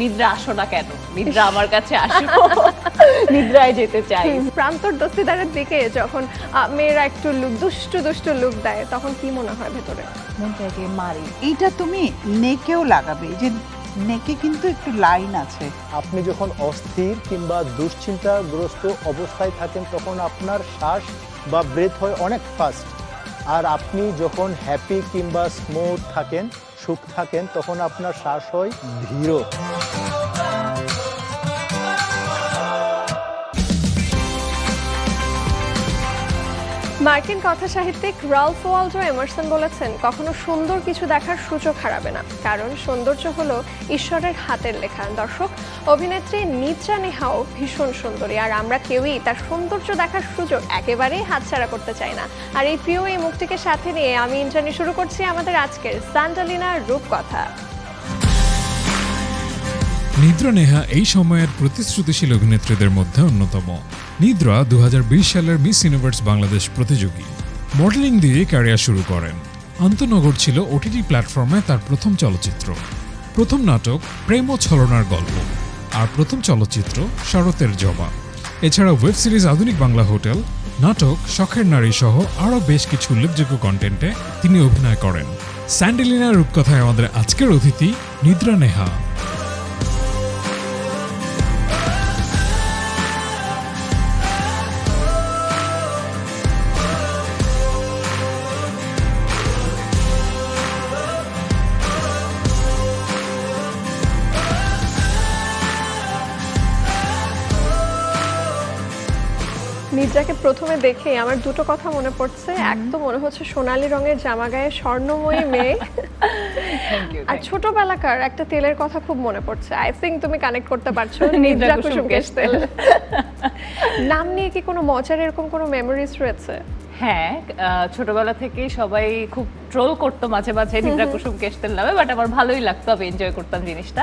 নিদ্রা আসো না কেন? নিদ্রা আমার কাছে আসো নিদ্রায় যেতে চাই। প্রান্তর দস্তিদারের দিকে যখন মেয়েরা একটু লুক দুষ্টু দুষ্টু লুক দেয় তখন কি মনে হয় ভেতরে? মন চাইছে মারি। এইটা তুমি নেকেও লাগাবে এই যে নেকে কিন্তু একটু লাইন আছে। আপনি যখন অস্থির কিংবা দুশ্চিন্তাগ্রস্ত অবস্থায় থাকেন তখন আপনার শ্বাস বা ব্রেথ হয় অনেক ফাস্ট আর আপনি যখন হ্যাপি কিংবা স্মুথ থাকেন সুখ থাকেন তখন আপনার শ্বাস হয় ধীর। মার্কিন কথা সাহিত্যিক রালফ ওয়ালডো এমারসন বলেছেন, কখনো সুন্দর কিছু দেখার সুযোগ হারাবে না। কারণ সৌন্দর্য হল ঈশ্বরের হাতের লেখা। দর্শক, অভিনেত্রী নিদ্রা নেহাও ভীষণ সুন্দরী, আর আমরা কেউই তার সৌন্দর্য দেখার সুযোগ একেবারেই হাতছাড়া করতে চাই না। আর এই প্রিয় এই মুক্তিকে সাথে নিয়ে আমি ইন্টারনি শুরু করছি আমাদের আজকের সান্টালিনা রূপকথা। নিদ্রা নেহা এই সময়ের প্রতিশ্রুতিশীল অভিনেত্রীদের মধ্যে অন্যতম। নিদ্রা দু হাজার বিশ সালের মিস ইউনিভার্স বাংলাদেশ প্রতিযোগী। মডেলিং দিয়ে ক্যারিয়ার শুরু করেন। আন্তনগর ছিল ওটিটি প্ল্যাটফর্মে তার প্রথম চলচ্চিত্র। প্রথম নাটক প্রেম ও ছলনার গল্প আর প্রথম চলচ্চিত্র শরতের জবা। এছাড়া ওয়েব সিরিজ আধুনিক বাংলা হোটেল, নাটক শখের নারী সহ আরও বেশ কিছু উল্লেখযোগ্য কন্টেন্টে তিনি অভিনয় করেন। স্যান্ডেলিনা রূপকথায় আমাদের আজকের অতিথি নিদ্রা নেহা। নিদ্রাকে প্রথমে দেখে আমার দুটো কথা মনে পড়ছে। এক তো মনে হচ্ছে সোনালী রঙের জামা গায়ে স্বর্ণময়ী মেয়ে। আর ছোটবেলাকার একটা তেলের কথা খুব মনে পড়ছে। আই থিঙ্ক তুমি কানেক্ট করতে পারছ নিদ্রা কুসুম কেশ তেল। নাম নিয়ে কি কোনো মজার এরকম কোনো মেমোরিজ রয়েছে? হ্যাঁ ছোটবেলা থেকেই সবাই খুব ট্রোল করতো মাঝে মাঝে নিদ্রা কুসুম কেশতেল নামে বাট আমার ভালোই লাগতো আমি এনজয় করতাম জিনিসটা।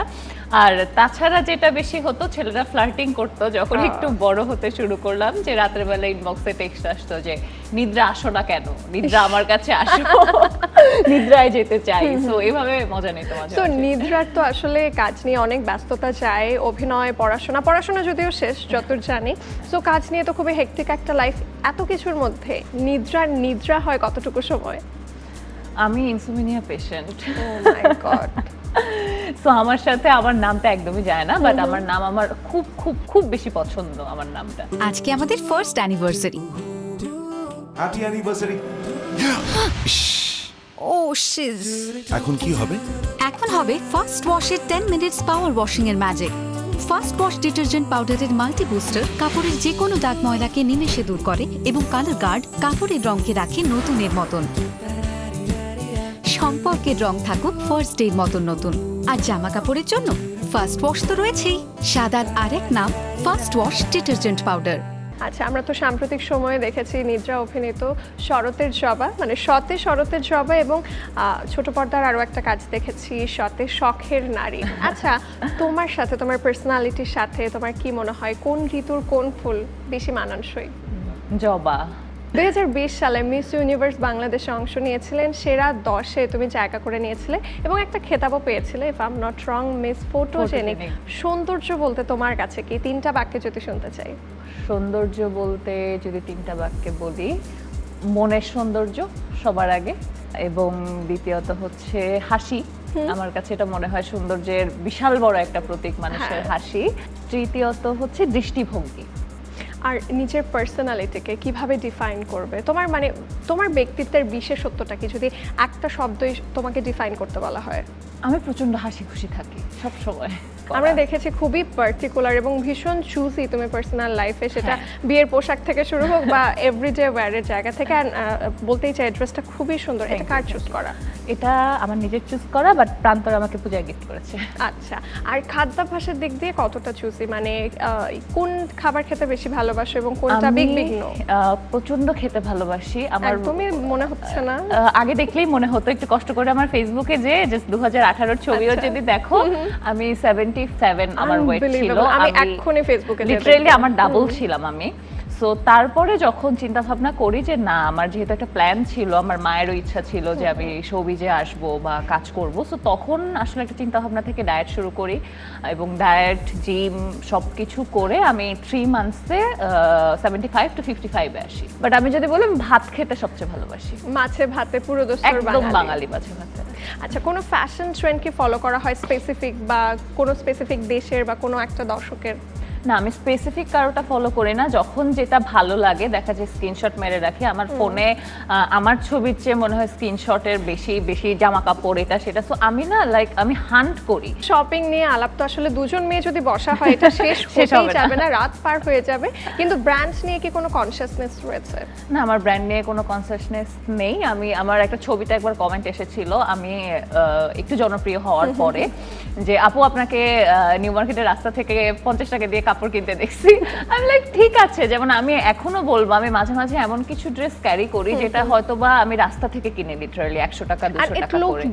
আর তাছাড়া যেটা বেশি হতো ছেলেরা ফ্লার্টিং করতো যখন একটু বড় হতে শুরু করলাম যে রাতের বেলা ইনবক্সে টেক্সট আসতো যে নিদ্রা আসো না কেন? নিদ্রা আমার কাছে আসো। নিদ্রায় যেতে চাই। তো এভাবে মজা নিত মাঝে তো নিদ্রার তো আসলে কাজ নিয়ে অনেক ব্যস্ততা যায় অভিনয় পড়াশোনা পড়াশোনা যদিও শেষ যতদূর জানি। তো কাজ নিয়ে তো খুবই হেক্টিক একটা লাইফ এত কিছুর মধ্যে নিদ্রার নিদ্রা হয় কতটুকু সময়? আমি ইনসুমিনিয়া পেশেন্ট ও মাই গড তো আমার সাথে আমার নামটা একদমই যায় না বাট আমার নাম আমার খুব খুব খুব বেশি পছন্দ আমার নামটা। আজকে আমাদের ফার্স্ট অ্যানিভার্সারি হ্যাপি অ্যানিভার্সারি ও শিজ এখন কি হবে? এখন হবে ফার্স্ট ওয়াশের 10 মিনিটস পাওয়ার ওয়াশিং এর ম্যাজিক ফার্স্ট ওয়াশ ডিটারজেন্ট পাউডারের মাল্টি বুস্টার কাপড়ের যে কোনো দাগ ময়লাকে নিমেষে দূর করে এবং কালার গার্ড কাপড়ের রঙকে রাখে নতুনের মতন। সম্পর্কের রং থাকুক ফার্স্ট ডের মতন নতুন। আর জামা কাপড়ের জন্য ফার্স্ট ওয়াশ তো রয়েছেই। সাদার আরেক নাম ফার্স্ট ওয়াশ ডিটারজেন্ট পাউডার আচ্ছা আমরা তো সাম্প্রতিক সময়ে দেখেছি নিদ্রা অভিনীত শরতের জবা মানে শতে শরতের জবা এবং ছোট পর্দার আরও একটা কাজ দেখেছি শতে শখের নারী। আচ্ছা তোমার সাথে তোমার পার্সোনালিটির সাথে তোমার কি মনে হয়? কোন ঋতুর কোন ফুল বেশি মানানসই? জবা। দুই হাজার বিশ সালে মিস ইউনিভার্স বাংলাদেশে অংশ নিয়েছিলেন সেরা দশে তুমি জায়গা করে নিয়েছিলে এবং একটা খেতাবও পেয়েছিলে if am not wrong miss photogenic. সৌন্দর্য বলতে তোমার কাছে কি? তিনটা বাক্যে যদি শুনতে চাই। সৌন্দর্য বলতে যদি তিনটা বাক্যে বলি মনের সৌন্দর্য সবার আগে এবং দ্বিতীয়ত হচ্ছে হাসি। আমার কাছে এটা মনে হয় সৌন্দর্যের বিশাল বড় একটা প্রতীক মানুষের হ্যাঁ। হাসি। তৃতীয়ত হচ্ছে দৃষ্টিভঙ্গি। আর নিজের পার্সোনালিটিকে কীভাবে ডিফাইন করবে? তোমার মানে তোমার ব্যক্তিত্বের বিশেষত্বটা কি? যদি একটা শব্দই তোমাকে ডিফাইন করতে বলা হয়। আমি প্রচণ্ড হাসি খুশি থাকি সব সময়। আমরা দেখেছি খুবই পার্টিকুলার এবং ভীষণ চুজি তুমি পার্সোনাল লাইফে সেটা হ্যাঁ। বিয়ের পোশাক থেকে শুরু হোক বা এভরিডে ওয়্যারের জায়গা থেকে। বলতেই চাই ড্রেসটা খুবই সুন্দর। এটা কার চুজ করা? এটা আমার নিজের চুজ করা বাট প্রান্তর আমাকে পূজায় গিফট করেছে। আচ্ছা আর খাদ্যাভ্যাসের দিক দিয়ে কতটা চুজি মানে কোন খাবার খেতে বেশি ভালোবাসো এবং কোনটা বিঘ্ন? প্রচণ্ড খেতে ভালোবাসি। আমার একদমই মনে হচ্ছে না। আগে দেখলেই মনে হতো একটু কষ্ট করে আমার ফেসবুকে যে জাস্ট দু হাজার আঠারোর ছবিও আচ্ছা। যদি দেখো আমি সেভেন্টি সেভেন আমার ওয়েট ছিল। আমি এক্ষুনি ফেসবুকে লিটারেলি আমার ডাবল ছিলাম আমি। সো তারপরে যখন চিন্তা ভাবনা করি যে না আমার যেহেতু একটা প্ল্যান ছিল আমার মায়েরও ইচ্ছা ছিল যে আমি সবিজে আসব বা কাজ করব। সো তখন আসলে একটা চিন্তা ভাবনা থেকে ডায়েট শুরু করি এবং ডায়েট জিম সব কিছু করে আমি থ্রি মান্থসে সেভেন্টি ফাইভ টু ফিফটি ফাইভে আসি। বাট আমি যদি বলি ভাত খেতে সবচেয়ে ভালোবাসি। মাছে ভাতে পুরো একদম বাঙালি। মাঝে ভাতে। আচ্ছা কোনো ফ্যাশন ট্রেন্ড কি ফলো করা হয় স্পেসিফিক বা কোনো স্পেসিফিক দেশের বা কোনো একটা দর্শকের? না আমি স্পেসিফিক কারোটা ফলো করি না। যখন যেটা ভালো লাগে দেখা যায় স্ক্রিনশট মেরে রাখি। আমার ফোনে আমার ছবির চেয়ে মনে হয় স্ক্রিনশটের বেশি বেশি জামা কাপড় এটা সেটা। সো আমি না লাইক আমি হান্ট করি। শপিং নিয়ে আলাপ তো আসলে দুজন মেয়ে যদি বসা হয় এটা শেষ শেষ হতেই যাবে না রাত পার হয়ে যাবে। কিন্তু ব্র্যান্ড নিয়ে কি কোনো কনসিয়াসনেস রয়েছে? না আমার ব্র্যান্ড নিয়ে কোনো কনসাসনেস নেই। আমি আমার একটা ছবিতে একবার কমেন্ট এসেছিল আমি একটু জনপ্রিয় হওয়ার পরে যে আপু আপনাকে নিউ মার্কেটের রাস্তা থেকে পঞ্চাশ টাকা দিয়ে কাপড় কিনতে দেখছি। আমি লাইক ঠিক আছে যেমন আমি এখনও বলব আমি মাঝে মাঝে এমন কিছু ড্রেস ক্যারি করি যেটা হয়তো বা আমি রাস্তা থেকে কিনে লিটারালি একশো টাকা দুশো টাকা করে।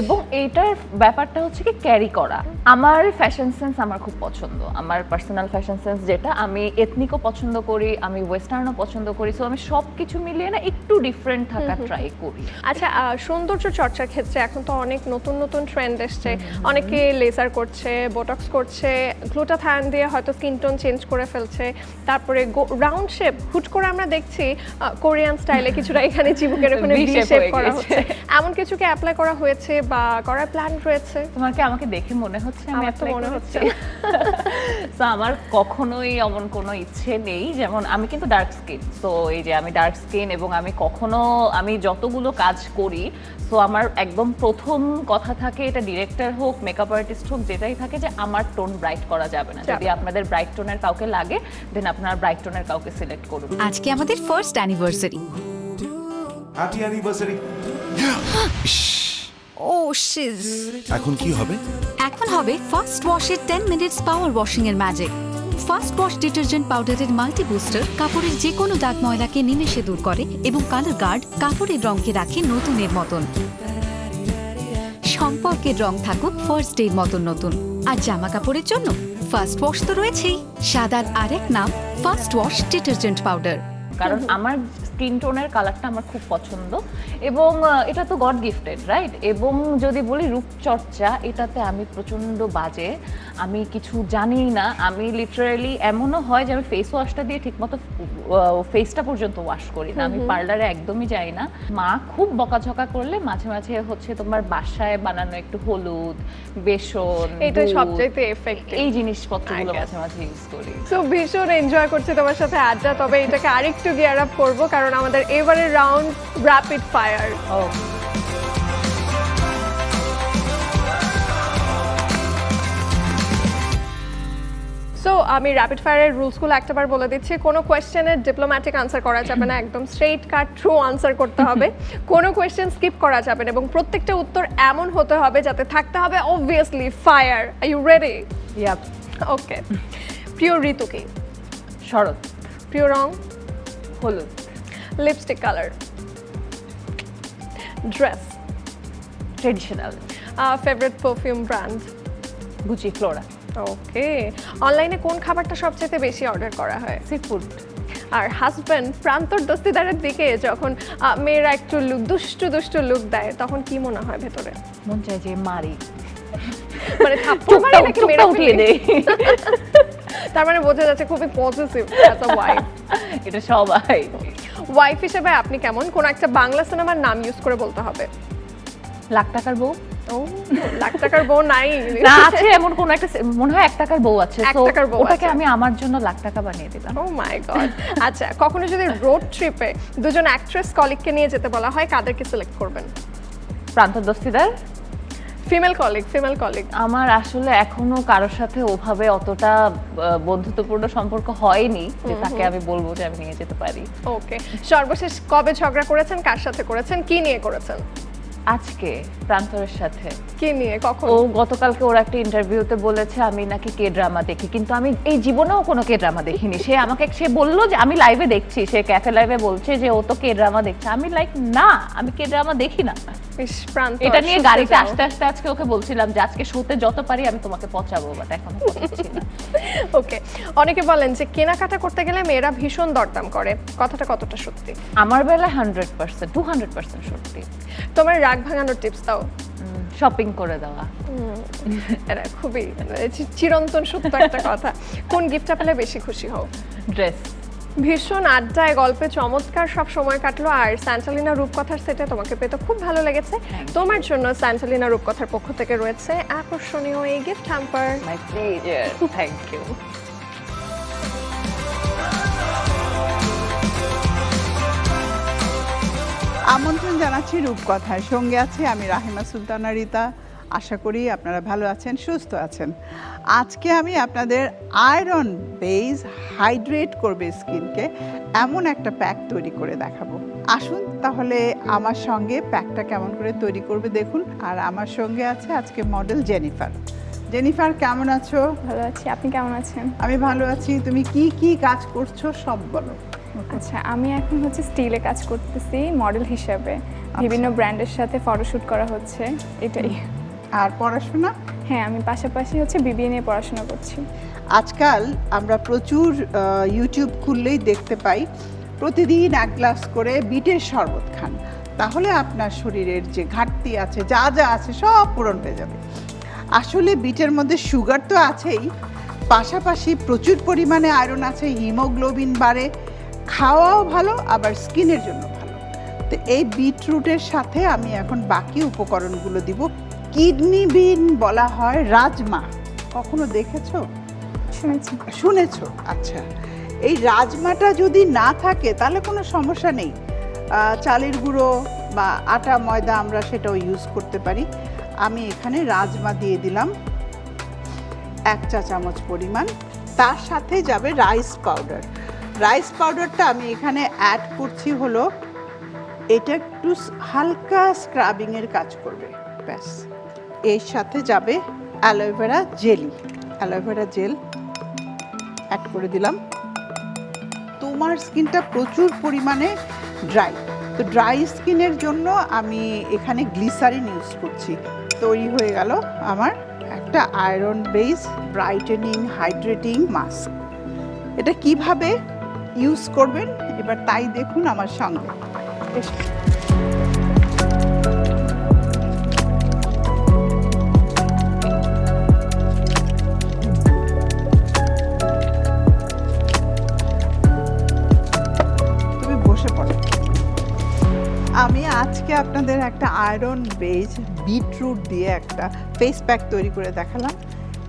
এবং এইটার ব্যাপারটা হচ্ছে কি ক্যারি করা। আমার ফ্যাশন সেন্স আমার খুব পছন্দ। আমার পার্সোনাল ফ্যাশন সেন্স যেটা আমি এথনিকও পছন্দ করি আমি ওয়েস্টার্নও পছন্দ করি সো আমি সব কিছু মিলিয়ে না একটু ডিফারেন্ট থাকা ট্রাই করি। আচ্ছা সৌন্দর্য চর্চার ক্ষেত্রে এখন তো অনেক নতুন নতুন ট্রেন্ড এসছে। অনেকে লেজার করছে বোটক্স করছে গ্লুটাথায়ন দিয়ে হয়তো স্কিন টোন চেঞ্জ করে ফেলছে। তারপরে রাউন্ড শেপ হুট করে আমরা দেখছি কোরিয়ান স্টাইলে কিছুটা এখানে চিবুকের ওখানে ভি শেপ করা। হচ্ছে। এমন কিছু কি অ্যাপ্লাই করা হয়েছে বা করার প্ল্যান রয়েছে? তোমার কি আমাকে দেখে মনে হচ্ছে আমি তো মনে হচ্ছে তো আমার কখনোই এমন কোনো ইচ্ছে নেই যেমন আমি কিন্তু ডার্ক স্কিন তো এই যে আমি ডার্ক স্কিন এবং আমি কখনো আমি যতগুলো কাজ করি তো আমার একদম প্রথম কথা থাকে এটা ডিরেক্টর হোক মেকআপ আর্টিস্ট হোক যেটাই থাকে যে আমার টোন ব্রাইট করা যাবে না। যদি আপনাদের ব্রাইট টোনের কাউকে লাগে দেন আপনার ব্রাইট টোনের কাউকে সিলেক্ট করুন। আজকে আমাদের ফার্স্ট অ্যানিভার্সারি হ্যাপি অ্যানিভার্সারি ও শিজ এখন কি হবে? এখন হবে ফার্স্ট ওয়াশের টেন মিনিটস পাওয়ার ওয়াশিং এর ম্যাজিক ফার্স্ট ওয়াশ ডিটারজেন্ট পাউডারের মাল্টি বুস্টার কাপড়ের যে কোনো দাগ ময়লাকে নিমেষে দূর করে এবং কালার গার্ড কাপড়ের রঙকে রাখে নতুনের মতন। সম্পর্কের রং থাকুক ফার্স্ট ডের মতন নতুন। আর জামা কাপড়ের জন্য ফার্স্ট ওয়াশ তো রয়েছেই। সাদার আরেক নাম ফার্স্ট ওয়াশ ডিটারজেন্ট পাউডার। কারণ আমার স্কিন টোনের কালারটা আমার খুব পছন্দ। এবং এটা তো গড গিফটেড রাইট? এবং যদি বলি রূপচর্চা এটাতে আমি প্রচণ্ড বাজে। আমি কিছু জানি না। আমি লিটারালি এমনও হয় যে আমি ফেস ওয়াশটা দিয়ে ঠিকমতো ফেসটা পর্যন্ত ওয়াশ করি না। আমি পার্লারে একদমই যাই না। মা খুব বকাঝকা করলে মাঝে মাঝে হচ্ছে তোমার বাসায় বানানো একটু হলুদ বেসন এটা সবচাইতে এফেক্টিভ এই জিনিসপত্রগুলো মাঝে মাঝে ইউজ করি। সো ভীষণ এনজয় করছি তোমার সাথে আড্ডা। তবে এটাকে আরেকটু গিয়ার আপ করব কারণ আমাদের এবারের রাউন্ড র্যাপিড ফায়ার সো আমি র্যাপিড ফায়ারের রুলসগুলো একটাবার বলে দিচ্ছি। কোনো কোয়েশ্চেনের ডিপ্লোম্যাটিক আনসার করা যাবে না। একদম স্ট্রেইট কাট ট্রু আনসার করতে হবে। কোনো কোয়েশ্চেন স্কিপ করা যাবে না এবং প্রত্যেকটা উত্তর এমন হতে হবে যাতে থাকতে হবে obviously fire are you ready yup okay প্রিয় ঋতু কি শরৎ। প্রিয় রং হলুদ। Lipstick colour dress traditional favourite perfume brand Gucci Flora okay অনলাইনে কোন খাবারটা সবচেয়ে বেশি অর্ডার করা হয়? সি ফুড আর হাজব্যান্ড প্রান্তর দস্তিদারের দিকে যখন মেয়েরা একটু লুক দুষ্টু দুষ্টু লুক দেয় তখন কি মনে হয় ভেতরে? মন চায় যে মারি। মানে থাপ্পড় মারে নাকি মেরে উঠিয়ে? দেই তার মানে বোঝা যাচ্ছে খুবই পজিটিভ এটা সবাই। ওয়াইফ হিসেবে আপনি কেমন? কোন একটা বাংলা সিনেমার নাম ইউজ করে বলতে হবে। লাখ টাকার বউ? ও লাখ টাকার বউ নাই। না আছে এমন কোন একটা মনে হয় এক টাকার বউ আছে। টাকার বউ ওটাকে আমি আমার জন্য লাখ টাকা বানিয়ে দিলাম। ও মাই গড আচ্ছা কখনো যদি রোড ট্রিপে দুজন অ্যাক্ট্রেস কলিগকে নিয়ে যেতে বলা হয় কাদেরকে সিলেক্ট করবেন? Pranto Dastidar female colleague female colleague আমার আসলে এখনও কারোর সাথে ওভাবে অতটা বন্ধুত্বপূর্ণ সম্পর্ক হয়নি যে তাকে আমি বলব যে আমি নিয়ে যেতে পারি। ওকে সর্বশেষ কবে ঝগড়া করেছেন? কার সাথে করেছেন? কি নিয়ে করেছেন? আজকে প্রান্তরের সাথে। কে নিয়ে? কখন? ও গতকালকে ওর একটা ইন্টারভিউতে বলেছে আমি নাকি কে ড্রামা দেখি। কিন্তু আমি এই জীবনেও কোনো কে ড্রামা দেখিনি। সে আমাকে সে বলল যে আমি লাইভে দেখছি। সে ক্যাফে লাইভে বলছে যে ও তো কে ড্রামা দেখছে। আমি লাইক না আমি কে ড্রামা দেখি না। এটা নিয়ে গাড়িতে। আসতে আসতে আজকে ওকে বলছিলাম যে আজকে শোতে যত পারি আমি তোমাকে পচাবো বাট এখন ওকে অনেকে বলেন যে কেনাকাটা করতে গেলে মেয়েরা ভীষণ দরদাম করে। কথাটা কতটা সত্যি? আমার বেলায় hundred percent to hundred percent সত্যি। তোমার রাগ ভাঙানোর টিপস দাও। শপিং করে দেওয়া। এটা খুবই মানে চিরন্তন সত্য একটা কথা। কোন গিফটটা পেলে বেশি খুশি হও? ড্রেস ভীষণ আড্ডায় গল্পে চমৎকার সব সময় কাটলো। আর স্যান্টালিনা রূপকথার সেটে তোমাকে পেতে খুব ভালো লেগেছে। তোমার জন্য স্যান্টালিনা রূপকথার পক্ষ থেকে রয়েছে আকর্ষণীয় এই gift hamper my pleasure thank you আমন্ত্রণ জানাচ্ছি রূপকথায় সঙ্গে আছে আমি রাহিমা সুলতানা রিতা। আশা করি আপনারা ভালো আছেন সুস্থ আছেন। আজকে আমি আপনাদের আয়রন বেজ হাইড্রেট করবে স্কিনকে এমন একটা প্যাক তৈরি করে দেখাবো। আসুন তাহলে আমার সঙ্গে প্যাকটা কেমন করে তৈরি করবে দেখুন। আর আমার সঙ্গে আছে আজকে মডেল জেনিফার জেনিফার কেমন আছো? ভালো আছি আপনি কেমন আছেন? আমি ভালো আছি। তুমি কি কি কাজ করছ সব বলো। আচ্ছা আমি এখন হচ্ছে স্টিলে কাজ করতেছি মডেল হিসাবে। বিভিন্ন ব্র্যান্ডের সাথে ফটোশ্যুট করা হচ্ছে এটাই। আর পড়াশোনা? হ্যাঁ আমি পাশাপাশি হচ্ছে বিবিএ নিয়ে পড়াশোনা করছি। আজকাল আমরা প্রচুর ইউটিউব খুললেই দেখতে পাই প্রতিদিন এক গ্লাস করে বিটের শরবত খান। তাহলে আপনার শরীরের যে ঘাটতি আছে যা যা আছে সব পূরণ হয়ে যাবে। আসলে বিটের মধ্যে সুগার তো আছেই পাশাপাশি প্রচুর পরিমাণে আয়রন আছে হিমোগ্লোবিন বাড়ে খাওয়াও ভালো আবার স্কিনের জন্য ভালো। তো এই বিটরুটের সাথে আমি এখন বাকি উপকরণগুলো দিব। কিডনি বিন বলা হয় রাজমা। কখনো দেখেছ? শুনেছি। শুনেছো? আচ্ছা। এই রাজমাটা যদি না থাকে তাহলে কোনো সমস্যা নেই। চালের গুঁড়ো বা আটা ময়দা আমরা সেটাও ইউজ করতে পারি। আমি এখানে রাজমা দিয়ে দিলাম এক চা চামচ পরিমাণ। তার সাথে যাবে রাইস পাউডার রাইস পাউডারটা আমি এখানে অ্যাড করছি হলো, এটা একটু হালকা স্ক্রাবিংয়ের কাজ করবে, ব্যাস। এর সাথে যাবে aloe vera jelly aloe vera gel add করে দিলাম। তোমার স্কিনটা প্রচুর পরিমাণে ড্রাই তো ড্রাই স্কিনের জন্য আমি এখানে গ্লিসারিন ইউজ করছি। তৈরি হয়ে গেল আমার একটা iron base brightening hydrating mask এটা কীভাবে ইউজ করবেন। এবার তাই দেখুন আমার সঙ্গে। আমি আজকে আপনাদের একটা আয়রন বেজ বিটরুট দিয়ে একটা ফেস প্যাক তৈরি করে দেখালাম।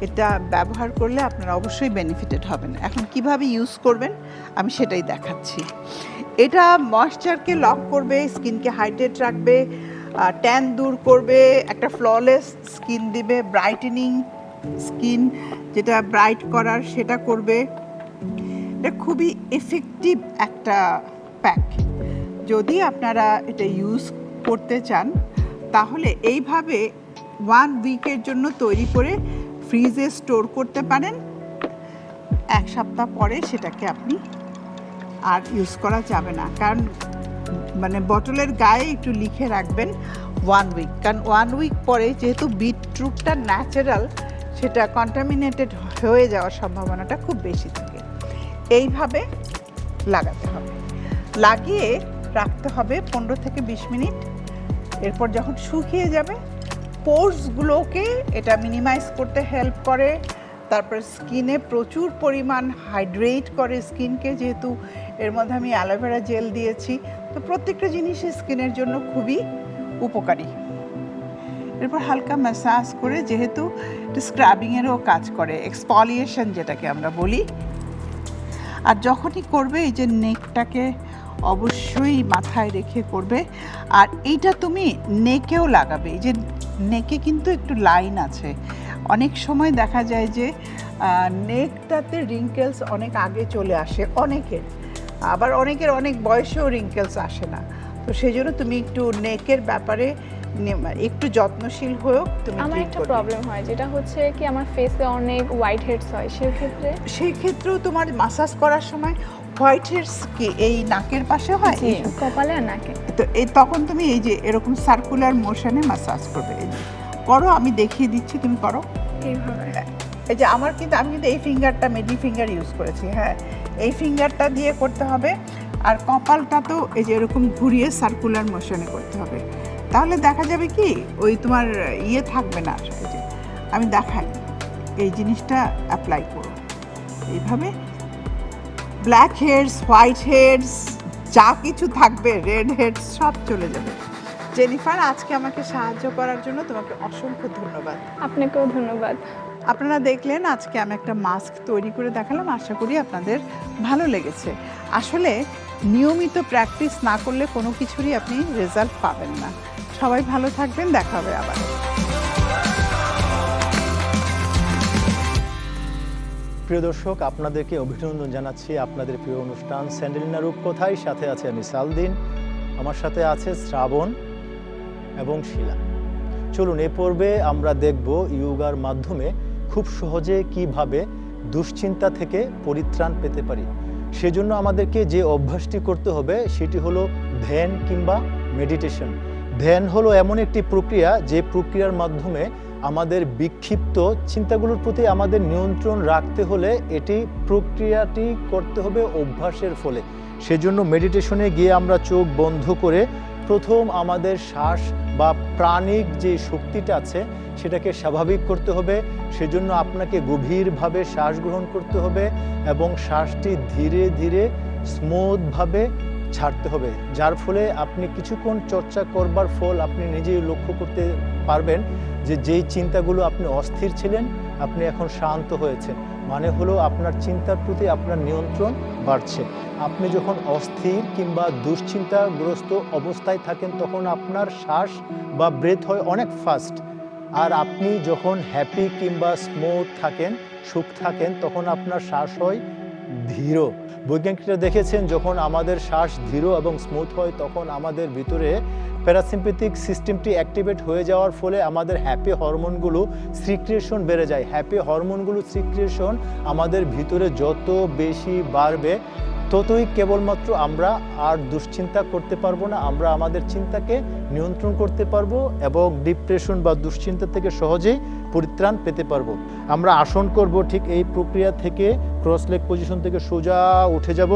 এটা ব্যবহার করলে আপনারা অবশ্যই বেনিফিটেড হবেন। এখন কীভাবে ইউজ করবেন, আমি সেটাই দেখাচ্ছি। এটা ময়শ্চারকে লক করবে স্কিনকে হাইড্রেট রাখবে ট্যান দূর করবে, একটা ফ্ললেস স্কিন দিবে ব্রাইটেনিং স্কিন যেটা ব্রাইট করার সেটা করবে। এটা খুবই এফেক্টিভ একটা প্যাক যদি আপনারা এটা ইউজ করতে চান, তাহলে এইভাবে ওয়ান উইকের জন্য তৈরি করে ফ্রিজে স্টোর করতে পারেন। এক সপ্তাহ পরে সেটাকে আপনি আর ইউজ করা যাবে না। কারণ মানে বটলের গায়ে একটু লিখে রাখবেন ওয়ান উইক কারণ ওয়ান উইক পরে যেহেতু বিটরুটটা ন্যাচারাল সেটা কন্টামিনেটেড হয়ে যাওয়ার সম্ভাবনাটা খুব বেশি থাকে। এইভাবে লাগাতে হবে। লাগিয়ে রাখতে হবে পনেরো থেকে বিশ মিনিট। এরপর যখন শুকিয়ে যাবে পোর্সগুলোকে এটা মিনিমাইজ করতে হেল্প করে। তারপর স্কিনে প্রচুর পরিমাণ হাইড্রেট করে স্কিনকে, যেহেতু এর মধ্যে আমি অ্যালোভেরা জেল দিয়েছি। তো প্রত্যেকটা জিনিসই স্কিনের জন্য খুবই উপকারী। এরপর হালকা ম্যাসাজ করে, যেহেতু স্ক্রাবিংয়েরও কাজ করে এক্সপলিয়েশন যেটাকে আমরা বলি। আর যখনই করবে, এই যে নেকটাকে অবশ্যই মাথায় রেখে করবে। আর এইটা তুমি নেকেও লাগাবে, এই যে নেকে কিন্তু একটু লাইন আছে। অনেক সময় দেখা যায় যে নেকটাতে রিঙ্কেলস অনেক আগে চলে আসে অনেকের। আবার অনেকের অনেক বয়সেও রিঙ্কেলস আসে না। তো সেই জন্য তুমি একটু নেকের ব্যাপারে একটু যত্নশীল হয়েও তুমি আমার একটা প্রবলেম হয় যেটা হচ্ছে কি আমার ফেসে অনেক হোয়াইট হেডস হয় সেক্ষেত্রে সেই ক্ষেত্রেও তোমার মাসাজ করার সময় হোয়াইট হেডস কি এই নাকের পাশে হয়? কপালে আর নাকে। তো এই তখন তুমি এই যে এরকম সার্কুলার মোশনে মাসাজ করবে। এই যে করো আমি দেখিয়ে দিচ্ছি তুমি করো। এইভাবে। এই যে আমার কিন্তু আমি কিন্তু এই ফিঙ্গারটা মিডল ফিঙ্গার ইউজ করেছি হ্যাঁ। এই ফিঙ্গারটা দিয়ে করতে হবে আর কপালটা তো এই যে এরকম ঘুরিয়ে সার্কুলার মোশনে করতে হবে। তাহলে দেখা যাবে কি ওই তোমার ইয়ে থাকবে না আমি দেখাই এই জিনিসটা অ্যাপ্লাই করো। এইভাবে ব্ল্যাক হেডস হোয়াইট হেডস যা কিছু থাকবে রেড হেডস সব চলে যাবে। জেনিফার আজকে আমাকে সাহায্য করার জন্য তোমাকে অসংখ্য ধন্যবাদ। আপনাকেও ধন্যবাদ। আপনারা দেখলেন আজকে আমি একটা মাস্ক তৈরি করে দেখালাম আশা করি আপনাদের ভালো লেগেছে। আসলে নিয়মিত প্র্যাকটিস না করলে কোনো কিছুরই আপনি রেজাল্ট পাবেন না। সবাই ভালো থাকবেন দেখা হবে আবার। প্রিয় দর্শক, আপনাদেরকে অভিনন্দন জানাচ্ছি আপনাদের প্রিয় অনুষ্ঠান। স্যান্ডেলিনা রূপকথায় সাথে আছে আমি সালদিন। আমার সাথে আছে শ্রাবণ এবং শিলা। চলুন, এ পর্বে আমরা দেখব ইয়োগার মাধ্যমে খুব সহজে কীভাবে দুশ্চিন্তা থেকে পরিত্রাণ পেতে পারি। সেজন্য আমাদেরকে যে অভ্যাসটি করতে হবে, সেটি হলো ধ্যান কিংবা মেডিটেশন ধ্যান হলো এমন একটি প্রক্রিয়া, যে প্রক্রিয়ার মাধ্যমে আমাদের বিক্ষিপ্ত চিন্তাগুলোর প্রতি আমাদের নিয়ন্ত্রণ রাখতে হলে এটি প্রক্রিয়াটি করতে হবে অভ্যাসের ফলে। সেজন্য মেডিটেশনে গিয়ে আমরা চোখ বন্ধ করে প্রথম আমাদের শ্বাস বা প্রাণিক যে শক্তিটা আছে, সেটাকে স্বাভাবিক করতে হবে। সেজন্য আপনাকে গভীরভাবে শ্বাস গ্রহণ করতে হবে এবং শ্বাসটি ধীরে ধীরে স্মুথভাবে ছাড়তে হবে, যার ফলে আপনি কিছুক্ষণ চর্চা করবার ফল আপনি নিজেই লক্ষ্য করতে পারবেন যে যেই চিন্তাগুলো আপনি অস্থির ছিলেন, আপনি এখন শান্ত হয়েছেন। মানে হলো আপনার চিন্তার প্রতি আপনার নিয়ন্ত্রণ বাড়ছে। আপনি যখন অস্থির কিংবা দুশ্চিন্তাগ্রস্ত অবস্থায় থাকেন, তখন আপনার শ্বাস বা ব্রেথ হয় অনেক ফাস্ট আর আপনি যখন হ্যাপি কিংবা স্মুথ থাকেন, সুখ থাকেন, তখন আপনার শ্বাস হয় ধীর। বৈজ্ঞানিকরা দেখেছেন যখন আমাদের শ্বাস ধীর এবং স্মুথ হয়, তখন আমাদের ভিতরে প্যারাসিম্পেথিক সিস্টেমটি অ্যাক্টিভেট হয়ে যাওয়ার ফলে আমাদের হ্যাপি হরমোনগুলো সিক্রিয়েশন বেড়ে যায়। হ্যাপি হরমোনগুলো সিক্রিয়েশন আমাদের ভিতরে যত বেশি বাড়বে, ততই কেবলমাত্র আমরা আর দুশ্চিন্তা করতে পারব না, আমরা আমাদের চিন্তাকে নিয়ন্ত্রণ করতে পারব এবং ডিপ্রেশন বা দুশ্চিন্তা থেকে সহজেই পরিত্রাণ পেতে পারব। আমরা আসন করব ঠিক এই প্রক্রিয়া থেকে ক্রস লেগ পজিশন থেকে সোজা উঠে যাব।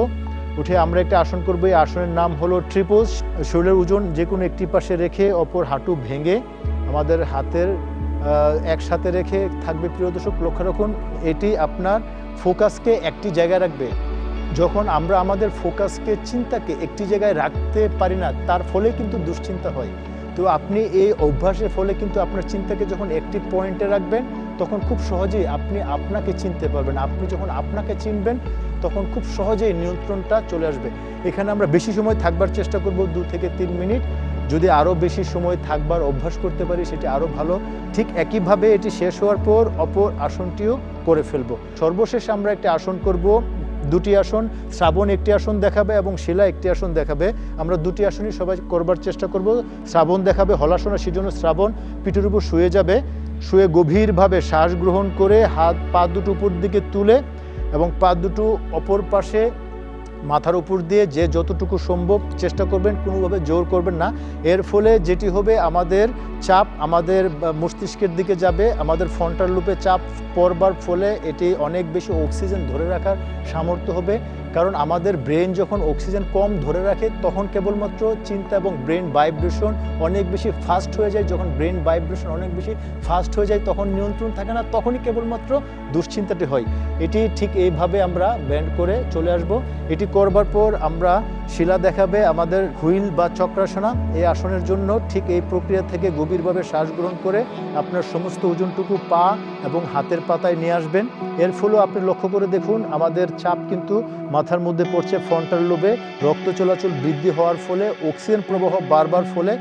উঠে আমরা একটা আসন করব, এই আসনের নাম হলো ট্রিপোজ শরীরের ওজন যে কোনো একটি পাশে রেখে অপর হাঁটু ভেঙে আমাদের হাতের একসাথে রেখে থাকবে। প্রিয় দর্শক, লক্ষ্য রাখুন, এটি আপনার ফোকাসকে একটি জায়গায় রাখবে। যখন আমরা আমাদের ফোকাসকে চিন্তাকে একটি জায়গায় রাখতে পারি না, তার ফলে কিন্তু দুশ্চিন্তা হয়। তো আপনি এই অভ্যাসের ফলে কিন্তু আপনার চিন্তাকে যখন একটি পয়েন্টে রাখবেন, তখন খুব সহজেই আপনি আপনাকে চিনতে পারবেন। আপনি যখন আপনাকে চিনবেন, তখন খুব সহজেই নিয়ন্ত্রণটা চলে আসবে। এখানে আমরা বেশি সময় থাকবার চেষ্টা করব, দু থেকে তিন মিনিট। যদি আরও বেশি সময় থাকবার অভ্যাস করতে পারি, সেটি আরও ভালো। ঠিক একইভাবে এটি শেষ হওয়ার পর অপর আসনটিও করে ফেলব। সর্বশেষ আমরা একটি আসন করব। দুটি আসন, শ্রাবণ একটি আসন দেখাবে এবং শিলা একটি আসন দেখাবে। আমরা দুটি আসনই সবাই করবার চেষ্টা করব। শ্রাবণ দেখাবে, হলাসনা সেজন্য শ্রাবণ। পিঠের উপর শুয়ে যাবে, শুয়ে গভীরভাবে শ্বাস গ্রহণ করে হাত পা দুটো উপর দিকে তুলে এবং পা দুটো অপর পাশে মাথার উপর দিয়ে যে যতটুকু সম্ভব চেষ্টা করবেন, কোনোভাবে জোর করবেন না। এর ফলে যেটি হবে, আমাদের চাপ আমাদের মস্তিষ্কের দিকে যাবে, আমাদের ফন্টার লুপে চাপ পড়বার ফলে এটি অনেক বেশি অক্সিজেন ধরে রাখার সামর্থ্য হবে। কারণ আমাদের ব্রেন যখন অক্সিজেন কম ধরে রাখে, তখন কেবলমাত্র চিন্তা এবং ব্রেন ভাইব্রেশন অনেক বেশি ফাস্ট হয়ে যায়। যখন ব্রেন ভাইব্রেশন অনেক বেশি ফাস্ট হয়ে যায়, তখন নিয়ন্ত্রণ থাকে না, তখনই কেবলমাত্র দুশ্চিন্তাটি হয়। এটি ঠিক এইভাবে আমরা ব্যান্ড করে চলে আসব। এটি করবার পর আমরা শিলা দেখাবে আমাদের হুইল বা চক্রাসনা। এই আসনের জন্য ঠিক এই প্রক্রিয়া থেকে গভীরভাবে শ্বাস গ্রহণ করে আপনার সমস্ত ওজনটুকু পা এবং হাতের পাতায় নিয়ে আসবেন। এর ফলেও আপনি লক্ষ্য করে দেখুন, আমাদের চাপ কিন্তু মাথার মধ্যে পড়ছে ফ্রন্টাল লোবে, রক্ত চলাচল বৃদ্ধি হওয়ার ফলে অক্সিজেন প্রবাহ বারবার ফলে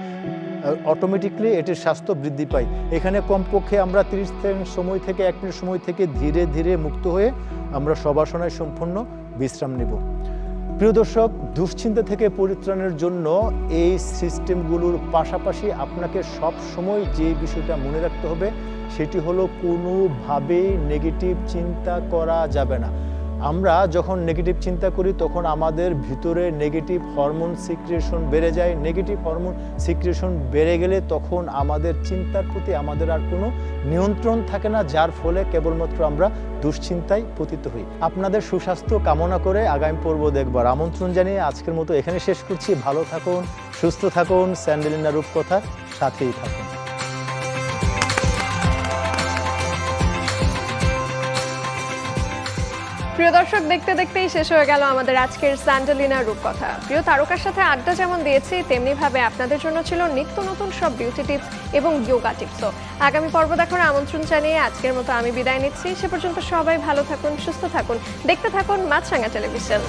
অটোমেটিকলি এটির স্বাস্থ্য বৃদ্ধি পায়। এখানে কমপক্ষে আমরা তিরিশ সময় থেকে এক মিনিট সময় থেকে ধীরে ধীরে মুক্ত হয়ে আমরা সবাসনায় সম্পূর্ণ বিশ্রাম নেব। প্রিয় দর্শক, দুশ্চিন্তা থেকে পরিত্রাণের জন্য এই সিস্টেমগুলোর পাশাপাশি আপনাকে সব সময় যে বিষয়টা মনে রাখতে হবে, সেটি হলো কোনোভাবেই নেগেটিভ চিন্তা করা যাবে না। আমরা যখন নেগেটিভ চিন্তা করি, তখন আমাদের ভিতরে নেগেটিভ হরমোন সিক্রিয়েশন বেড়ে যায়। নেগেটিভ হরমোন সিক্রিয়েশন বেড়ে গেলে তখন আমাদের চিন্তার প্রতি আমাদের আর কোনো নিয়ন্ত্রণ থাকে না, যার ফলে কেবলমাত্র আমরা দুশ্চিন্তায় পতিত হই। আপনাদের সুস্বাস্থ্য কামনা করে আগামী পর্ব দেখবার আমন্ত্রণ জানিয়ে আজকের মতো এখানে শেষ করছি। ভালো থাকুন, সুস্থ থাকুন, স্যান্ডেলিনা রূপকথার সাথেই থাকুন। প্রিয় দর্শক, দেখতে দেখতেই শেষ হয়ে গেল আমাদের আজকের স্যান্ডেলিনা রূপকথা। প্রিয় তারকার সাথে আড্ডা যেমন দিয়েছি তেমনি ভাবে আপনাদের জন্য ছিল নিত্য নতুন সব বিউটি টিপস এবং যোগা টিপসও আগামী পর্ব দেখার আমন্ত্রণ জানিয়ে আজকের মতো আমি বিদায় নিচ্ছি। সে পর্যন্ত সবাই ভালো থাকুন, সুস্থ থাকুন, দেখতে থাকুন মাছরাঙা টেলিভিশন।